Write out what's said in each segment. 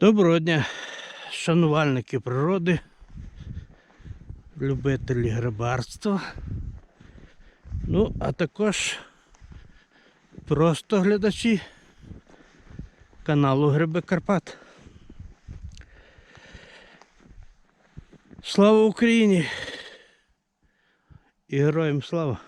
Доброго дня, шанувальники природи, любителі грибарства. Ну, а також просто глядачі каналу Гриби Карпат. Слава Україні! І героям слава!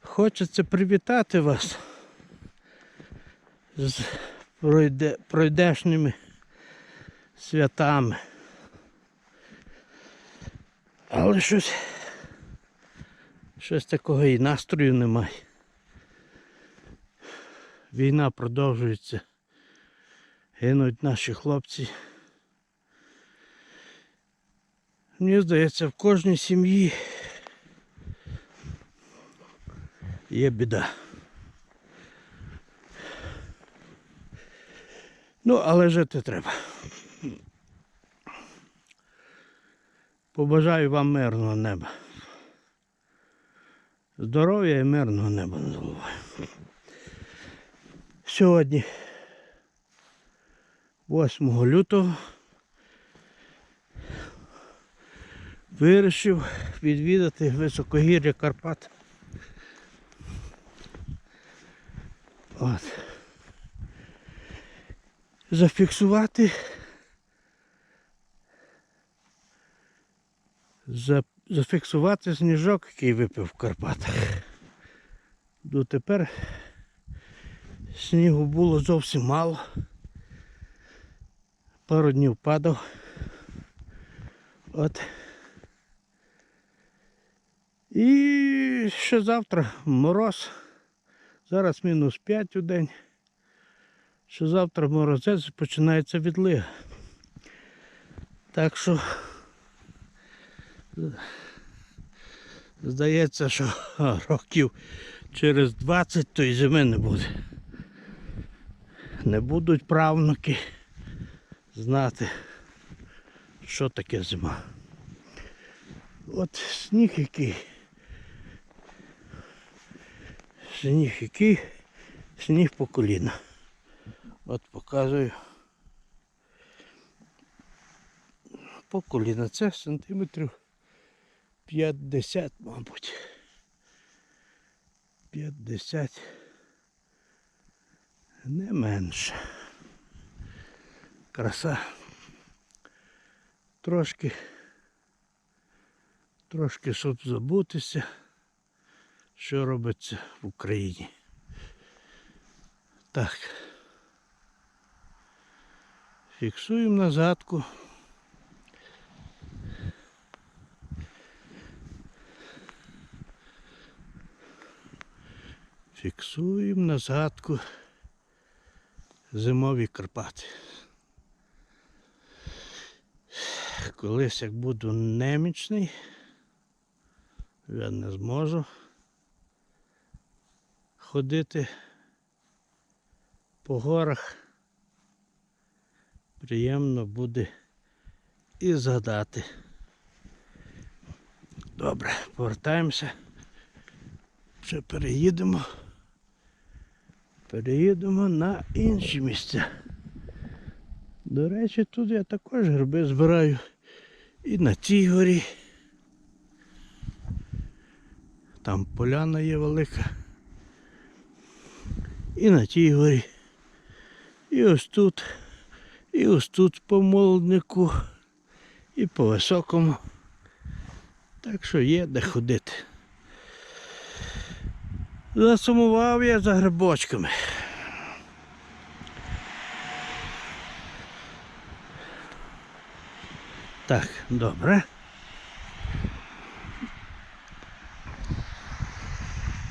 Хочеться привітати вас з пройде, пройдешніми святами. Але щось, щось такого і настрою немає. Війна продовжується. Гинуть наші хлопці. Мені здається, в кожній сім'ї є біда. Ну, але жити треба. Побажаю вам мирного неба. Здоров'я і мирного неба над головою. Сьогодні, 8 лютого, вирішив відвідати високогір'я Карпат. От зафіксувати. За, зафіксувати сніжок, який випив в Карпатах. Дотепер снігу було зовсім мало. Пару днів падав. От. І ще завтра мороз. Зараз мінус 5 у день що завтра морозець починається відлига. Так що здається, що років через 20 то і зими не буде. Не будуть правнуки знати, що таке зима. От сніг який. Сніг який, сніг по коліна. От показую. По коліна це сантиметрів 50, мабуть. 50 не менше. Краса. Трошки, трошки, щоб забутися, що робиться в Україні. Так. Фіксуємо назадку. Фіксуємо назадку зимові Карпати. Колись як буду немічний, я не зможу ходити по горах приємно буде і згадати. Добре, повертаємося. Ще переїдемо. Переїдемо на інші місця. До речі, тут я також гриби збираю і на цій горі. Там поляна є велика. І на тій горі. І ось тут. І ось тут по молоднику, і по високому. Так що є де ходити. Засумував я за грибочками. Так, добре.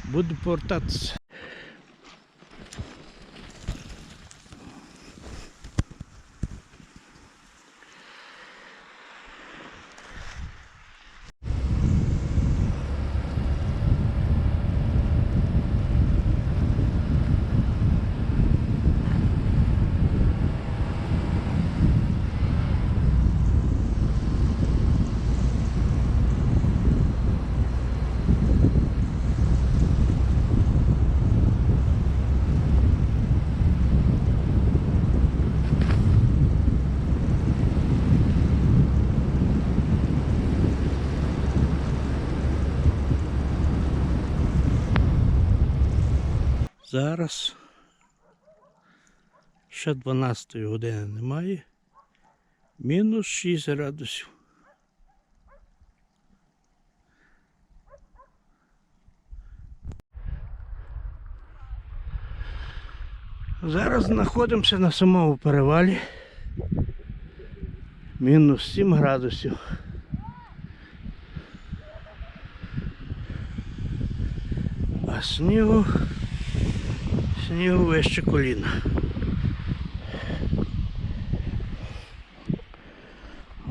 Буду повертатися. Зараз ще 12 години немає. Мінус 6 градусів. Зараз знаходимося на самому перевалі. Мінус 7 градусів. А снігу, снігу вище коліна.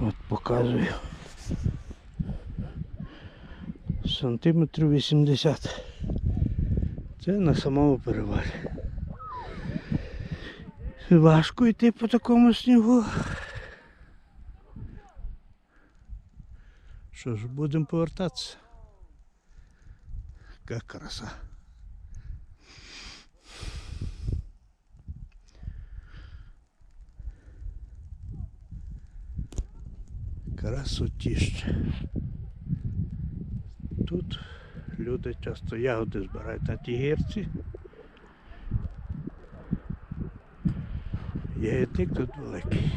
От показую. Сантиметрів 80. Це на самому перевалі. Важко йти по такому снігу. Що ж, будемо повертатися. Яка краса. Красотіще. Тут люди часто ягоди збирають на тій гірці. Ягідник тут великий.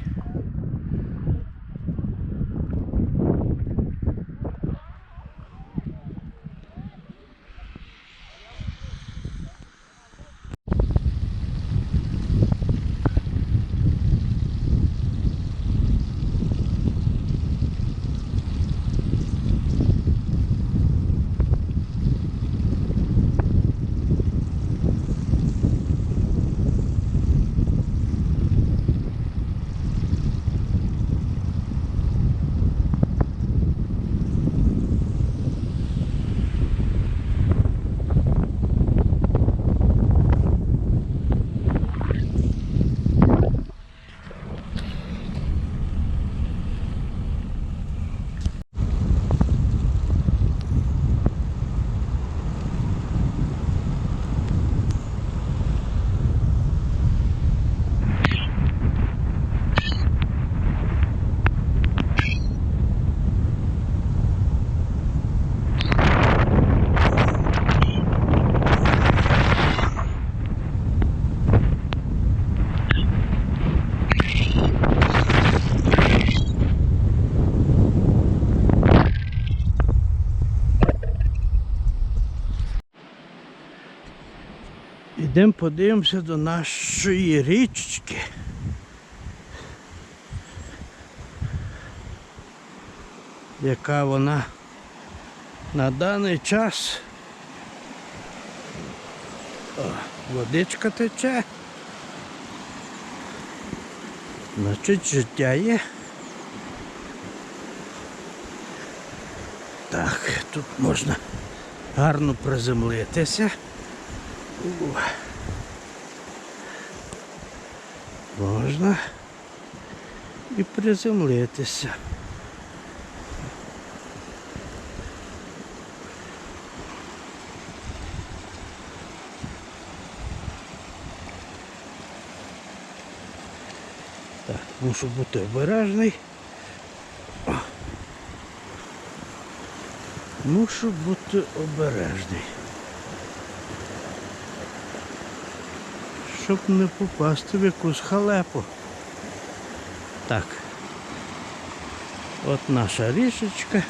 Ідемо подивимося до нашої річки. Яка вона на даний час. О, водичка тече. Значить, життя є. Так, тут можна гарно приземлитися. Можна і приземлитися. Так, мушу бути обережний. Мушу бути обережний. Щоб не попасти в якусь халепу. Так. От наша рішечка.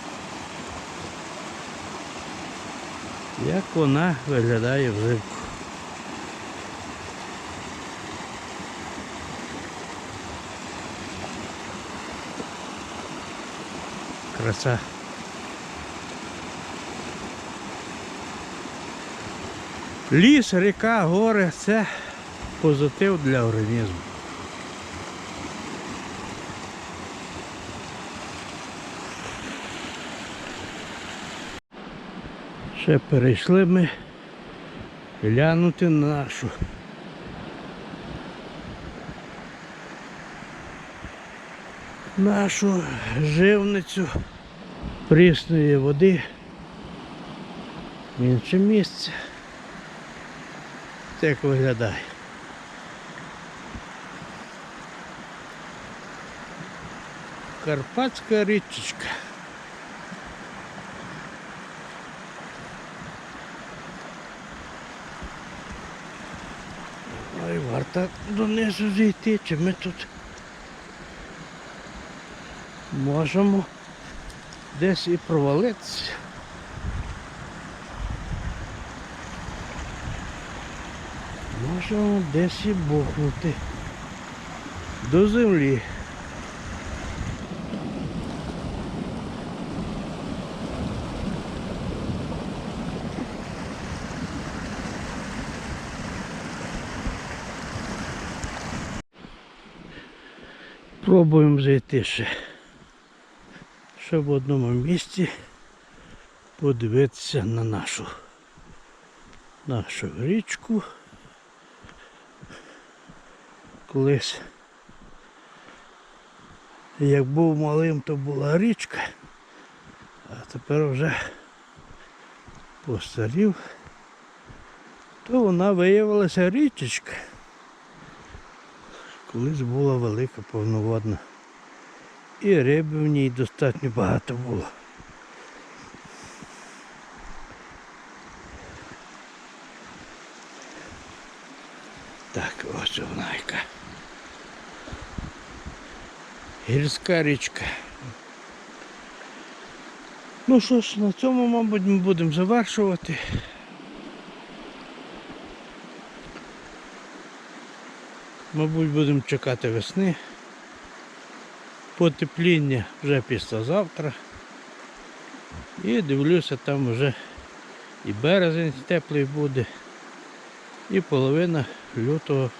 Як вона виглядає взимку. Краса. Ліс, ріка, гори це позитив для організму. Ще перейшли ми глянути на нашу нашу живницю прісної води в інше місце. Це як виглядає. Карпатська річечка. Ой, варто донизу зійти, чи ми тут можемо десь і провалитися. Можемо десь і бухнути до землі. Пробуємо зайти ще. Ще в одному місці подивитися на нашу нашу річку. Колись як був малим, то була річка, а тепер вже постарів, то вона виявилася річечка. Колись була велика повноводна. І риби в ній достатньо багато було. Так, ось вона яка. Гірська річка. Ну що ж, на цьому, мабуть, ми будемо завершувати. Мабуть, будемо чекати весни. Потепління вже післязавтра. І дивлюся, там вже і березень теплий буде, і половина лютого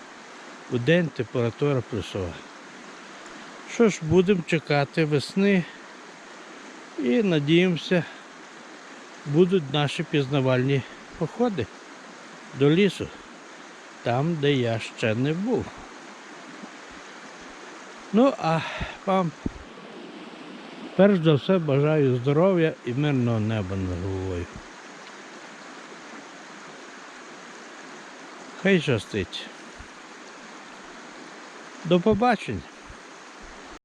у день температура плюсова. Що ж, будемо чекати весни і надіємося, будуть наші пізнавальні походи до лісу, там, де я ще не був. Ну, а вам перш за все бажаю здоров'я і мирного неба над головою. Хай щастить. До побачення.